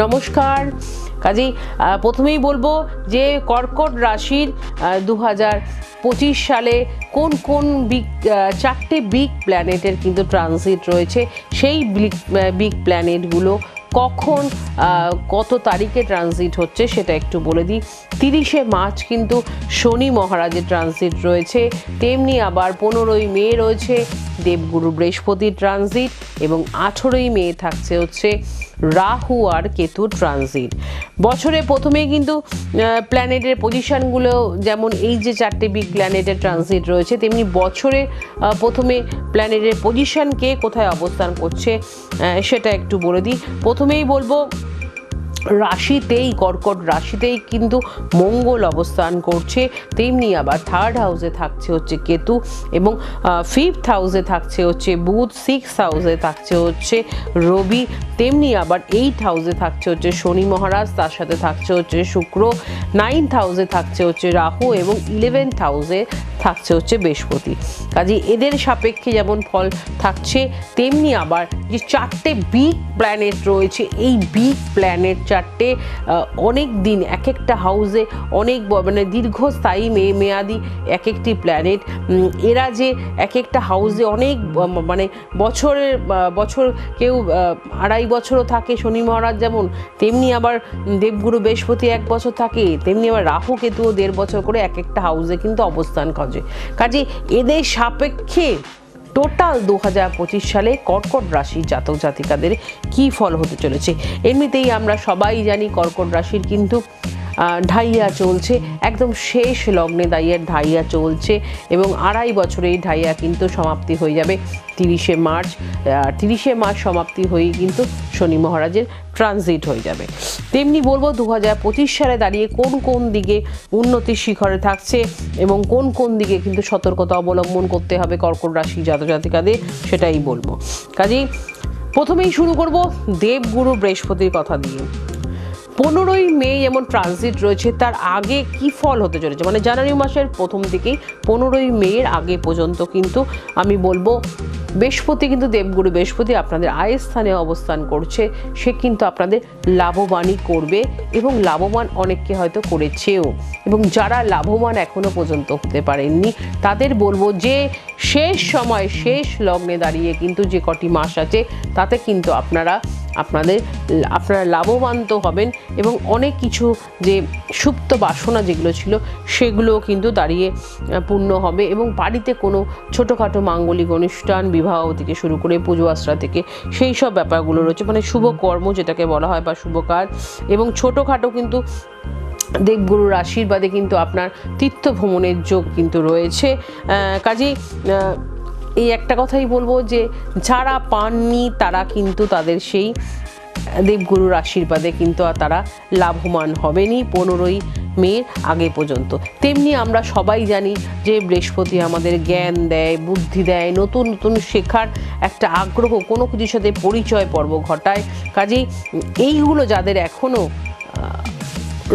নমস্কার। কাজেই প্রথমেই বলব যে কর্কট রাশির দু পঁচিশ সালে কোন কোন বিগ চারটে বিগ প্ল্যানেটের কিন্তু ট্রানজিট রয়েছে, সেই বিগ বিগ প্ল্যানেটগুলো কখন কত তারিখে ট্রানজিট হচ্ছে সেটা একটু বলে দিই। তিরিশে মার্চ কিন্তু শনি মহারাজের ট্রানজিট রয়েছে, তেমনি আবার পনেরোই মে রয়েছে, দেবগুরু বৃহস্পতির ট্রানজিট এবং আঠেরোই মে থাকছে হচ্ছে রাহু আর কেতুর ট্রানজিট বছরে প্রথমে কিন্তু প্ল্যানেটের পজিশানগুলো যেমন এই যে চারটে বিগ প্ল্যানেটের ট্রানজিট রয়েছে, তেমনি বছরে প্রথমে প্ল্যানেটের পজিশানকে কোথায় অবস্থান করছে সেটা একটু বলে দিই। প্রথমেই বলব রাশিতেই, কর্কট রাশিতেই কিন্তু মঙ্গল অবস্থান করছে। তেমনি আবার থার্ড হাউসে থাকছে হচ্ছে কেতু এবং ফিফথ হাউসে থাকছে হচ্ছে বুধ সিক্স হাউসে থাকছে হচ্ছে রবি। তেমনি আবার এইট হাউসে থাকছে হচ্ছে শনি মহারাজ, তার সাথে থাকছে হচ্ছে শুক্র। নাইনথ হাউসে থাকছে হচ্ছে রাহু এবং ইলেভেন্থ হাউসে থাকছে হচ্ছে বৃহস্পতি। কাজে এদের সাপেক্ষে যেমন ফল থাকছে, তেমনি আবার যে চারটে বিগ প্ল্যানেট রয়েছে, এই বিগ প্ল্যানেট চারটে অনেক দিন এক একটা হাউসে অনেক মানে দীর্ঘস্থায়ী মে, মেয়াদি এক একটি প্ল্যানেট এরা যে এক একটা হাউসে অনেক মানে বছরের বছর কেউ আড়াই বছরও থাকে শনি মহারাজ যেমন, তেমনি আবার দেবগুরু বৃহস্পতি এক বছর থাকে, তেমনি আবার রাহু কেতুও দেড় বছর করে এক একটা হাউসে কিন্তু অবস্থান করে কাজে এদের সাপেক্ষে টোটাল দু হাজার পঁচিশ সালে কর্কট রাশি জাতক জাতিকাদের কি ফল হতে চলেছে? এমনিতেই আমরা সবাই জানি কর্কট রাশির কিন্তু ঢাইয়া চলছে। একদম শেষ লগ্নে দাইয়ের ঢাইয়া চলছে এবং আড়াই বছরে এই ঢাইয়া কিন্তু সমাপ্তি হয়ে যাবে তিরিশে মার্চ। তিরিশে মার্চ সমাপ্তি হয়েই কিন্তু শনি মহারাজের ট্রানজিট হয়ে যাবে। তেমনি বলব দু হাজার পঁচিশ সালে দাঁড়িয়ে কোন কোন দিকে উন্নতির শিখরে থাকছে এবং কোন কোন দিকে কিন্তু সতর্কতা অবলম্বন করতে হবে কর্কট রাশি জাতক জাতিকাদের সেটাই বলব। কাজেই প্রথমেই শুরু করব দেবগুরু বৃহস্পতির কথা দিয়ে। পনেরোই মে যেমন ট্রানজিট রয়েছে, তার আগে কি ফল হতে চলেছে? মানে জানুয়ারি মাসের প্রথম থেকেই পনেরোই মের আগে পর্যন্ত কিন্তু আমি বলব, বৃহস্পতি কিন্তু দেবগুরু, বৃহস্পতি আপনাদের আয়ের স্থানে অবস্থান করছে, সে কিন্তু আপনাদের লাভবানই করবে এবং লাভবান অনেককে হয়তো করেছেও। এবং যারা লাভবান এখনও পর্যন্ত হতে পারেননি, তাদের বলব যে শেষ সময়, শেষ লগ্নে দাঁড়িয়ে কিন্তু যে কটি মাস আছে, তাতে কিন্তু আপনারা আপনাদের আপনারা লাভবান তো হবেন এবং অনেক কিছু যে সুপ্ত বাসনা যেগুলো ছিল, সেগুলোও কিন্তু দাঁড়িয়ে পূর্ণ হবে এবং বাড়িতে কোনো ছোটোখাটো মাঙ্গলিক অনুষ্ঠান, বিবাহ থেকে শুরু করে পুজো আশ্রা থেকে সেই সব ব্যাপারগুলো রয়েছে। মানে শুভ কর্ম যেটাকে বলা হয় বা শুভ কাজ এবং ছোটোখাটো কিন্তু দেবগুরুর আশীর্বাদে কিন্তু আপনার তীর্থ ভ্রমণের যোগ কিন্তু রয়েছে। কাজেই এই একটা কথাই বলব যে যারা পাননি তারা কিন্তু তাদের সেই দেবগুরুর আশীর্বাদে কিন্তু আর তারা লাভবান হবেনি পনেরোই মের আগে পর্যন্ত। তেমনি আমরা সবাই জানি যে বৃহস্পতি আমাদের জ্ঞান দেয়, বুদ্ধি দেয়, নতুন নতুন শেখার একটা আগ্রহ, কোনো কিছুর সাথে পরিচয় পর্ব ঘটায়। কাজেই এইগুলো যাদের এখনও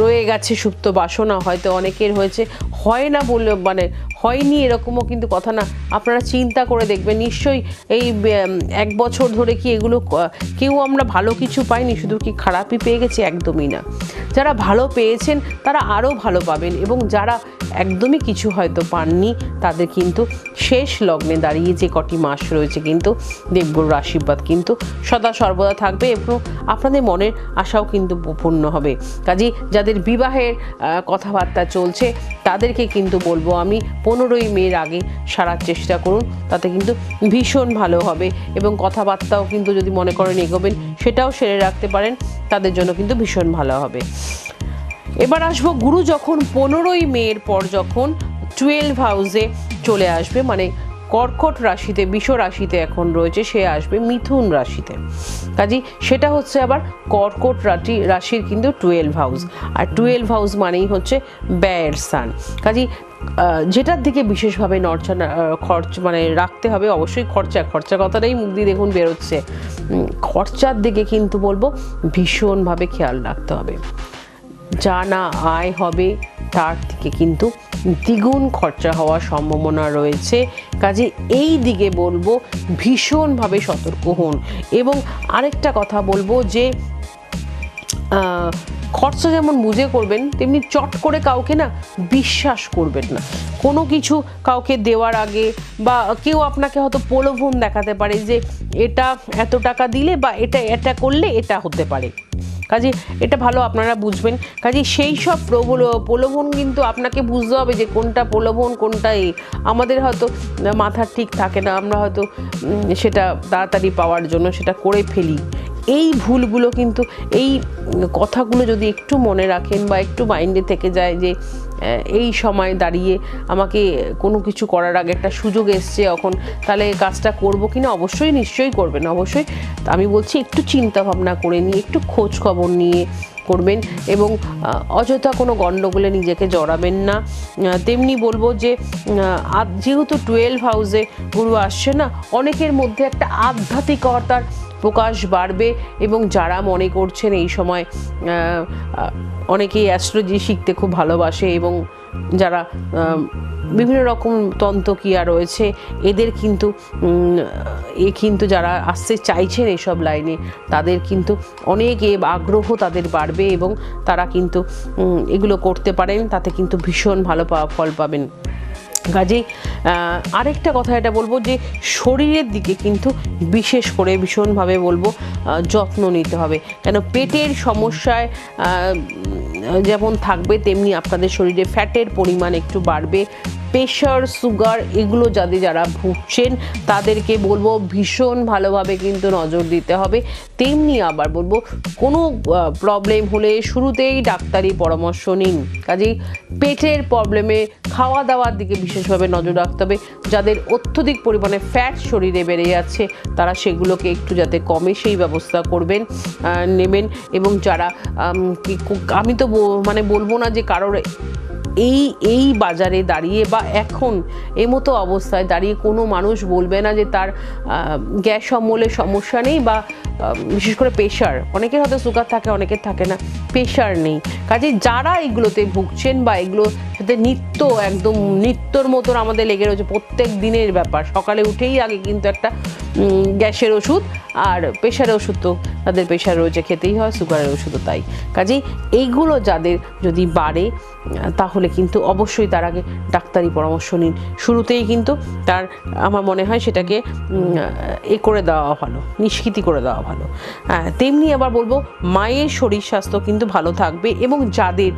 রয়ে গেছে সুপ্ত বাসনা, হয়তো অনেকের হয়েছে, হয় না বললে মানে হয়নি, এরকমও কিন্তু কথা না। আপনারা চিন্তা করে দেখবেন, নিশ্চয়ই এই এক বছর ধরে কি এগুলো কেউ আমরা ভালো কিছু পাইনি, শুধু কি খারাপই পেয়ে গেছি? একদমই না। যারা ভালো পেয়েছেন, তারা আরও ভালো পাবেন এবং যারা একদমই কিছু হয়তো পাননি। তাদের কিন্তু শেষ লগ্নে দাঁড়িয়ে যে কটি মাস রয়েছে কিন্তু দেবগুরুর আশীর্বাদ কিন্তু সদা সর্বদা থাকবে এবং আপনাদের মনের আশাও কিন্তু পূর্ণ হবে। কাজেই যাদের বিবাহের কথাবার্তা চলছে, তাদেরকে কিন্তু বলব আমি পনেরোই মের আগে সারার চেষ্টা করুন। তাতে কিন্তু ভীষণ ভালো হবে এবং কথাবার্তাও কিন্তু যদি মনে করেন এগোবেন, সেটাও সেরে রাখতে পারেন। তাদের জন্য কিন্তু ভীষণ ভালো হবে। এবার আসব গুরু যখন পনেরোই মেয়ের পর যখন টুয়েলভ হাউসে চলে আসবে মানে কর্কট রাশিতে, বিষ রাশিতে এখন রয়েছে, সে আসবে মিথুন রাশিতে। কাজী সেটা হচ্ছে আবার কর্কট রাশি রাশির কিন্তু টুয়েলভ হাউস আর টুয়েলভ হাউস মানেই হচ্ছে ব্যয়ের স্থান। কাজী যেটার দিকে বিশেষভাবে নড়চা না- খরচ মানে রাখতে হবে অবশ্যই খরচা। খরচা কথাটাই মুখ দিয়ে দেখুন বেরোচ্ছে। খরচার দিকে কিন্তু বলব ভীষণভাবে খেয়াল রাখতে হবে। যা না আয় হবে, তার থেকে কিন্তু দ্বিগুণ খরচা হওয়ার সম্ভাবনা রয়েছে। কাজে এই দিকে বলব, ভীষণভাবে সতর্ক হন। এবং আরেকটা কথা বলব যে খরচা যেমন বুঝে করবেন, তেমনি চট করে কাউকে না বিশ্বাস করবেন না। কোনো কিছু কাউকে দেওয়ার আগে বা কেউ আপনাকে হয়তো প্রলোভন দেখাতে পারে যে, এটা এত টাকা দিলে বা এটা এটা করলে এটা হতে পারে। কাজে এটা ভালো আপনারা বুঝবেন। কাজে সেই সব প্রবল, প্রলোভন কিন্তু আপনাকে বুঝতে হবে যে কোনটা প্রলোভন, কোনটা এ আমাদের হয়তো মাথা ঠিক থাকে না, আমরা হয়তো সেটা তাড়াতাড়ি পাওয়ার জন্য সেটা করে ফেলি। এই ভুলগুলো কিন্তু, এই কথাগুলো যদি একটু মনে রাখেন বা একটু মাইন্ডে থেকে যায় যে এই সময় দাঁড়িয়ে আমাকে কোনো কিছু করার আগে একটা সুযোগ এসছে এখন, তাহলে কাজটা করব কি না অবশ্যই নিশ্চয়ই করবেন। অবশ্যই আমি বলছি একটু চিন্তা ভাবনা করে নিয়ে, একটু খোঁজ খবর নিয়ে করবেন এবং অযথা কোনো গণ্ডগোলে নিজেকে জড়াবেন না। তেমনি বলব যে যেহেতু টুয়েলভ হাউসে গুরু আসছে না, অনেকের মধ্যে একটা আধ্যাত্মিকতার প্রকাশ বাড়বে এবং যারা মনে করছেন এই সময় অনেকেই অ্যাস্ট্রোলজি শিখতে খুব ভালোবাসে এবং যারা বিভিন্ন রকম তন্ত্রক্রিয়া রয়েছে, এদের কিন্তু এ কিন্তু যারা আসতে চাইছেন এইসব লাইনে, তাদের কিন্তু অনেক এ আগ্রহ তাদের বাড়বে এবং তারা কিন্তু এগুলো করতে পারেন, তাতে কিন্তু ভীষণ ভালো ফল পাবেন। কাজেই আরেকটা কথা এটা বলব যে শরীরের দিকে কিন্তু বিশেষ করে ভীষণভাবে বলব যত্ন নিতে হবে। কেন পেটের সমস্যায় যেমন থাকবে, তেমনি আপনাদের শরীরে ফ্যাটের পরিমাণ একটু বাড়বে। প্রেশার, সুগার এগুলো যাদের যারা ভুগছেন, তাদেরকে বলব ভীষণ ভালোভাবে কিন্তু নজর দিতে হবে। তেমনি আবার বলব, কোনো প্রবলেম হলে শুরুতেই ডাক্তারি পরামর্শ নিন। কাজেই পেটের প্রবলেমে খাওয়া দাওয়ার দিকে বিশেষভাবে নজর রাখতে হবে। যাদের অত্যধিক পরিমাণে ফ্যাট শরীরে বেড়ে যাচ্ছে, তারা সেগুলোকে একটু যাতে কমে সেই ব্যবস্থা করবেন নেবেন। এবং যারা, আমি তো মানে বলব না যে কারোর এই এই বাজারে দাঁড়িয়ে বা এখন এই মতো অবস্থায় দাঁড়িয়ে কোনো মানুষ বলবে না যে তার গ্যাস অম্বলের সমস্যা নেই বা বিশেষ করে প্রেশার। অনেকের হয়তো সুগার থাকে, অনেকের থাকে না। প্রেশার নেই। কাজে যারা এগুলোতে ভুগছেন বা এগুলো সাথে নিত্য, একদম নিত্যর মতন আমাদের লেগে রয়েছে, প্রত্যেক দিনের ব্যাপার। সকালে উঠেই আগে কিন্তু একটা গ্যাসের ওষুধ আর প্রেশারের ওষুধ তো তাদের প্রেশার রয়েছে, খেতেই হয়, সুগারের ওষুধও তাই। কাজেই এইগুলো যাদের যদি বাড়ে তাহলে কিন্তু অবশ্যই তার আগে ডাক্তারি পরামর্শ নিন। শুরুতেই কিন্তু তার, আমার মনে হয় সেটাকে এ করে দেওয়া ভালো, নিষ্কৃতি করে দেওয়া ভালো। হ্যাঁ তেমনি আবার বলব, মায়ের শরীর স্বাস্থ্য কিন্তু ভালো থাকবে এবং যাদের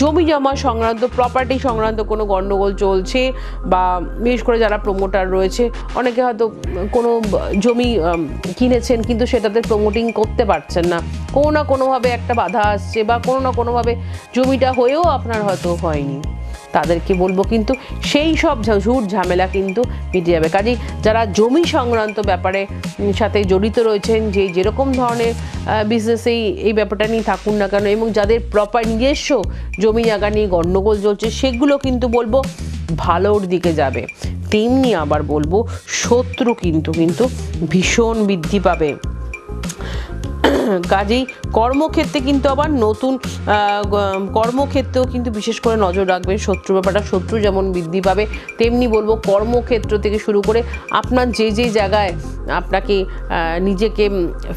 জমি জমা সংক্রান্ত প্রপার্টি সংক্রান্ত কোনো গণ্ডগোল চলছে বা বিশেষ করে যারা প্রমোটার রয়েছে, অনেকে হয়তো কোনো জমি কিনেছেন কিন্তু সেটাতে প্রমোটিং করতে পারছেন না। কোনো না কোনোভাবে একটা বাধা আসছে বা কোনো না কোনোভাবে জমিটা হয়েও আপনার হয়তো হয়নি। তাদেরকে বলব কিন্তু সেই সব ঝুট ঝামেলা কিন্তু মিটে যাবে। কাজেই যারা জমি সংক্রান্ত ব্যাপারে সাথে জড়িত রয়েছেন, যে যেরকম ধরনের বিজনেসেই এই ব্যাপারটা নিয়ে থাকুন না কেন, এবং যাদের প্রপার নিজস্ব জমি জায়গা নিয়ে গণ্ডগোল চলছে, সেগুলো কিন্তু বলব ভালোর দিকে যাবে। তেমনি আবার বলব শত্রু কিন্তু কিন্তু ভীষণ বৃদ্ধি পাবে। কাজেই কর্মক্ষেত্রে কিন্তু আবার নতুন কর্মক্ষেত্রেও কিন্তু বিশেষ করে নজর রাখবেন শত্রু ব্যাপারটা। শত্রু যেমন বৃদ্ধি পাবে, তেমনি বলব কর্মক্ষেত্র থেকে শুরু করে আপনার যে যে জায়গায় আপনাকে নিজেকে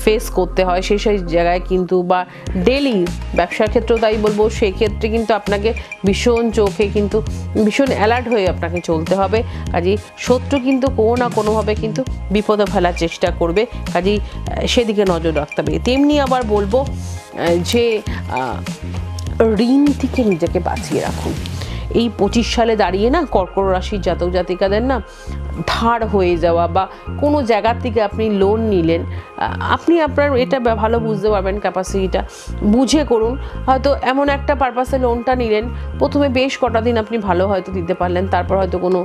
ফেস করতে হয়, সেই সেই জায়গায় কিন্তু বা ডেলি ব্যবসার ক্ষেত্রেও তাই বলব সেই ক্ষেত্রে কিন্তু আপনাকে ভীষণ চোখে কিন্তু, ভীষণ অ্যালার্ট হয়ে আপনাকে চলতে হবে। কাজেই শত্রু কিন্তু কোনো না কোনোভাবে কিন্তু বিপদে ফেলার চেষ্টা করবে। কাজেই সেদিকে নজর রাখতে হবে। তেমনি আবার বলব যে ঋণ থেকে নিজেকে বাঁচিয়ে রাখুন। এই পঁচিশ সালে দাঁড়িয়ে না কর্কট রাশির জাতক জাতিকাদের না ধার হয়ে যাওয়া বা কোনো জায়গার থেকে আপনি লোন নিলেন আপনি আপনার এটা ভালো বুঝতে পারবেন ক্যাপাসিটিটা বুঝে করুন, হয়তো এমন একটা পারপাসে লোনটা নিলেন, প্রথমে বেশ কটা দিন আপনি ভালো হয়তো দিতে পারলেন, তারপর হয়তো কোনো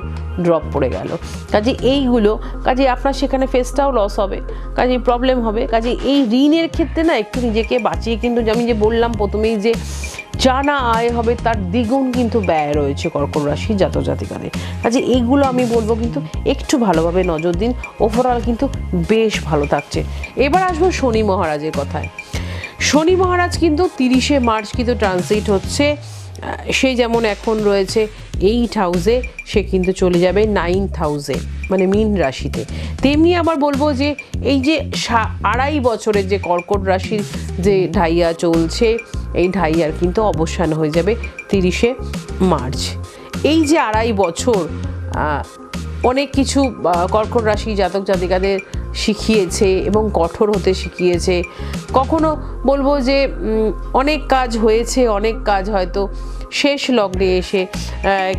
ড্রপ পড়ে গেল। কাজে এইগুলো কাজে আপনার সেখানে ফেসটাও লস হবে কাজে প্রবলেম হবে কাজে এই ঋণের ক্ষেত্রে না একটু নিজেকে বাঁচিয়ে কিন্তু আমি যে বললাম প্রথমেই যে যা না আয় হবে, তার দ্বিগুণ কিন্তু ব্যয় রয়েছে কর্কট রাশি জাতক জাতিকাদের কাজে এইগুলো আমি বলব কিন্তু একটু ভালোভাবে নজর দিন ওভারঅল কিন্তু বেশ ভালো থাকছে। এবার আসব শনি মহারাজের কথায়। শনি মহারাজ কিন্তু তিরিশে মার্চ কিন্তু ট্রানজিট হচ্ছে সে যেমন এখন রয়েছে এইট হাউসে সে কিন্তু চলে যাবে নাইন্থ হাউসে মানে মিন রাশিতে। তেমনি আবার বলব যে, এই যে আড়াই বছরের যে কর্কট রাশির যে ঢাইয়া চলছে, এই ঢাইয়ার কিন্তু অবসান হয়ে যাবে তিরিশে মার্চ। এই যে আড়াই বছর অনেক কিছু কর্কট রাশি জাতক জাতিকাদের শিখিয়েছে এবং কঠোর হতে শিখিয়েছে। কখনো বলব যে অনেক কাজ হয়েছে, অনেক কাজ হয়তো শেষ লগ্নে এসে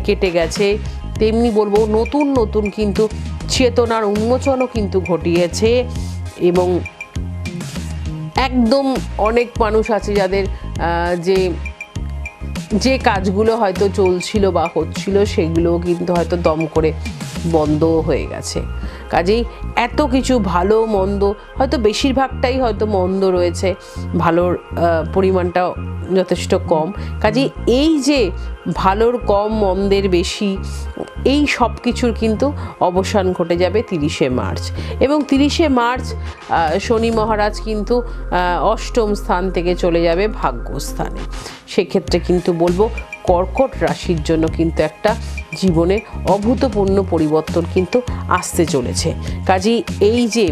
কেটে গেছে। তেমনি বলব নতুন নতুন কিন্তু চেতনার উন্মোচনও কিন্তু ঘটিয়েছে এবং একদম অনেক মানুষ আছে যাদের যে যে কাজগুলো হয়তো চলছিল বা হচ্ছিল সেগুলো কিন্তু হয়তো দম করে বন্ধ হয়ে গেছে। কাজেই এত কিছু ভালো মন্দ হয়তো বেশিরভাগটাই হয়তো মন্দ রয়েছে ভালোর আহ, পরিমাণটাও যথেষ্ট কম। কাজেই এই যে ভালোর কম মন্দের বেশি এই সব কিছুর কিন্তু অবসান ঘটে যাবে তিরিশে মার্চ। এবং তিরিশে মার্চ শনি মহারাজ কিন্তু অষ্টম স্থান থেকে চলে যাবে ভাগ্যস্থানে। সেক্ষেত্রে কিন্তু বলব কর্কট রাশির জন্য কিন্তু একটা জীবনে অভূতপূর্ণ পরিবর্তন কিন্তু আসতে চলেছে। কাজেই এই যে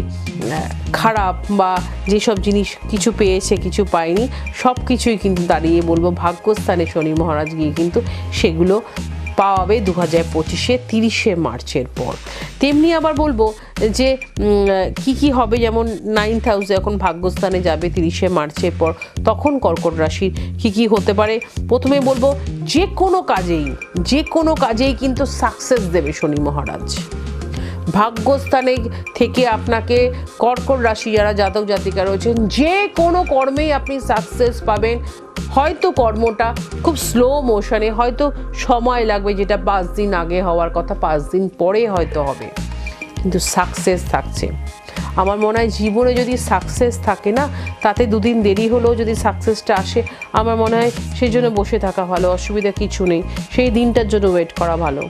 খারাপ বা যেসব জিনিস কিছু পেয়েছে, কিছু পায়নি সব কিছুই কিন্তু দাঁড়িয়ে বলব ভাগ্যস্থানে শনি মহারাজ গিয়ে কিন্তু সেগুলো পাওয়াবে দু হাজার পঁচিশে তিরিশে মার্চের পর। তেমনি আবার বলব যে কি কি হবে, যেমন নাইন্থ হাউসে এখন ভাগ্যস্থানে যাবে তিরিশে মার্চের পর, তখন কর্কট রাশির কি কি হতে পারে? প্রথমে বলব যে কোনো কাজেই, যে কোনো কাজেই কিন্তু সাকসেস দেবে শনি মহারাজ। ভাগ্যস্থানে থেকে আপনাকে কর্কট রাশি, যারা জাতক জাতিকা রয়েছেন, যে কোনো কর্মেই আপনি সাকসেস পাবেন। হয়তো কর্মটা খুব স্লো মোশনে হয়তো সময় লাগবে যেটা পাঁচ দিন আগে হওয়ার কথা, পাঁচ দিন পরে হয়তো হবে। কিন্তু সাকসেস থাকছে। আমার মনে হয় জীবনে যদি সাকসেস থাকে না, তাতে দুদিন দেরি হলেও যদি সাকসেসটা আসে, আমার মনে হয় সেই জন্য বসে থাকা ভালো, অসুবিধা কিছু নেই। সেই দিনটার জন্য ওয়েট করা ভালো।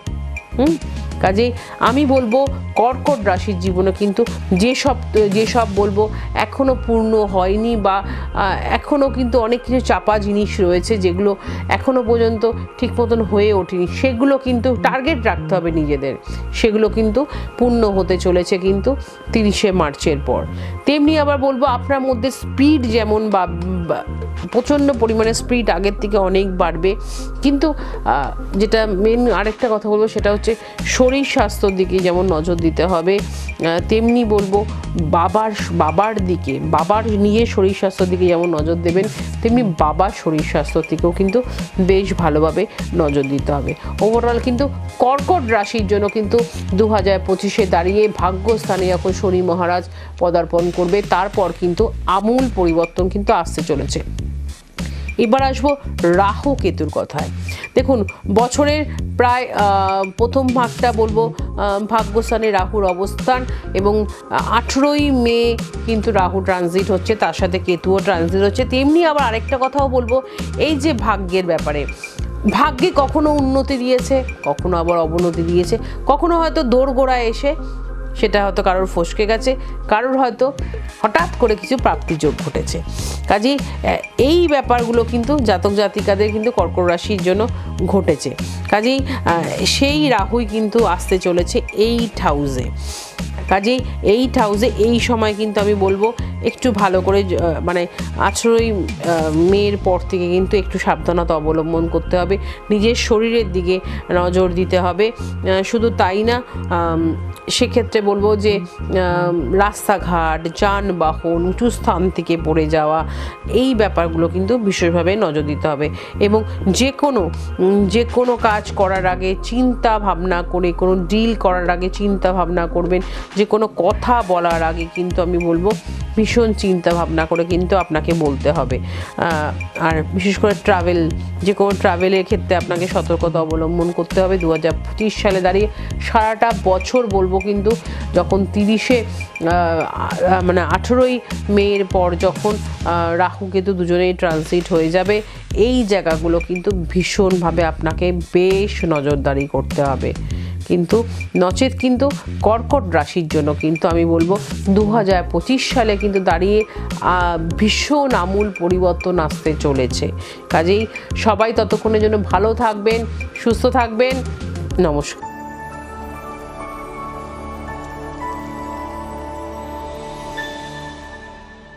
হুম? কাজেই আমি বলব কর্কট রাশির জীবনে কিন্তু যেসব যেসব বলব এখনও পূর্ণ হয়নি বা আহ, এখনও কিন্তু অনেক কিছু চাপা জিনিস রয়েছে যেগুলো এখনও পর্যন্ত ঠিক মতন হয়ে ওঠেনি। সেগুলো কিন্তু টার্গেট রাখতে হবে নিজেদের। সেগুলো কিন্তু পূর্ণ হতে চলেছে কিন্তু তিরিশে মার্চের পর। তেমনি আবার বলব আপনার মধ্যে স্পিড যেমন বা- প্রচণ্ড পরিমাণে স্পিড আগের থেকে অনেক বাড়বে। কিন্তু যেটা মেন আরেকটা কথা বলব সেটা হচ্ছে শরীর স্বাস্থ্যর দিকে যেমন নজর দিতে হবে। তেমনি বলব, বাবার বাবার দিকে, বাবার নিজের শরীর স্বাস্থ্যর দিকে যেমন নজর দেবেন, তেমনি বাবার শরীর স্বাস্থ্যর দিকেও কিন্তু বেশ ভালোভাবে নজর দিতে হবে। ওভারঅল কিন্তু কর্কট রাশির জন্য কিন্তু দু হাজার পঁচিশে দাঁড়িয়ে ভাগ্যস্থানে যখন শনি মহারাজ পদার্পণ করবে। তারপর কিন্তু আমূল পরিবর্তন কিন্তু আসতে চলেছে। এবার আসব রাহু কেতুর কথায়। দেখুন, বছরের প্রায় প্রথম ভাগটা বলব ভাগ্যস্থানে রাহুর অবস্থান এবং আঠেরোই মে কিন্তু রাহু ট্রানজিট হচ্ছে, তার সাথে কেতুও ট্রানজিট হচ্ছে। তেমনি আবার আরেকটা কথাও বলব, এই যে ভাগ্যের ব্যাপারে, ভাগ্যে কখনো উন্নতি দিয়েছে, কখনো আবার অবনতি দিয়েছে, কখনো হয়তো দোরগোড়ায় এসে সেটা হয়তো কারোর ফসকে গেছে, কারোর হয়তো হঠাৎ করে কিছু প্রাপ্তিযোগ ঘটেছে। কাজেই এই ব্যাপারগুলো কিন্তু জাতক জাতিকাদের কিন্তু কর্কট রাশির জন্য ঘটেছে। কাজেই সেই রাহুই কিন্তু আসতে চলেছে এইট হাউসে কাজেই এইট হাউসে এই সময় কিন্তু আমি বলব একটু ভালো করে মানে আঠেরোই মেয়ের পর থেকে কিন্তু একটু সাবধানতা অবলম্বন করতে হবে। নিজের শরীরের দিকে নজর দিতে হবে। শুধু তাই না সেক্ষেত্রে বলব যে রাস্তাঘাট, যানবাহন উঁচু স্থান থেকে পড়ে যাওয়া, এই ব্যাপারগুলো কিন্তু বিশেষভাবে নজর দিতে হবে। এবং যে কোনো যে কোনো কাজ করার আগে চিন্তা ভাবনা করে, কোনো ডিল করার আগে চিন্তা ভাবনা করবেন। যে কোনো কথা বলার আগে কিন্তু আমি বলব, ভীষণ চিন্তা ভাবনা করে কিন্তু আপনাকে বলতে হবে। আর বিশেষ করে ট্রাভেল যে কোনো ট্রাভেলের ক্ষেত্রে আপনাকে সতর্কতা অবলম্বন করতে হবে। দু হাজার পঁচিশ সালে দাঁড়িয়ে সারাটা বছর বলব কিন্তু যখন তিরিশে মানে আঠেরোই মেয়ের পর যখন রাহু কেতু দুজনেই ট্রানজিট হয়ে যাবে, এই জায়গাগুলো কিন্তু ভীষণভাবে আপনাকে বেশ নজরদারি করতে হবে। কিন্তু নচেত কিন্তু কর্কট রাশির জন্য কিন্তু আমি বলব দু হাজার পঁচিশ সালে কিন্তু দাঁড়িয়ে ভীষণ আমূল পরিবর্তন আসতে চলেছে। কাজেই সবাই ততক্ষণের জন্য ভালো থাকবেন, সুস্থ থাকবেন। নমস্কার।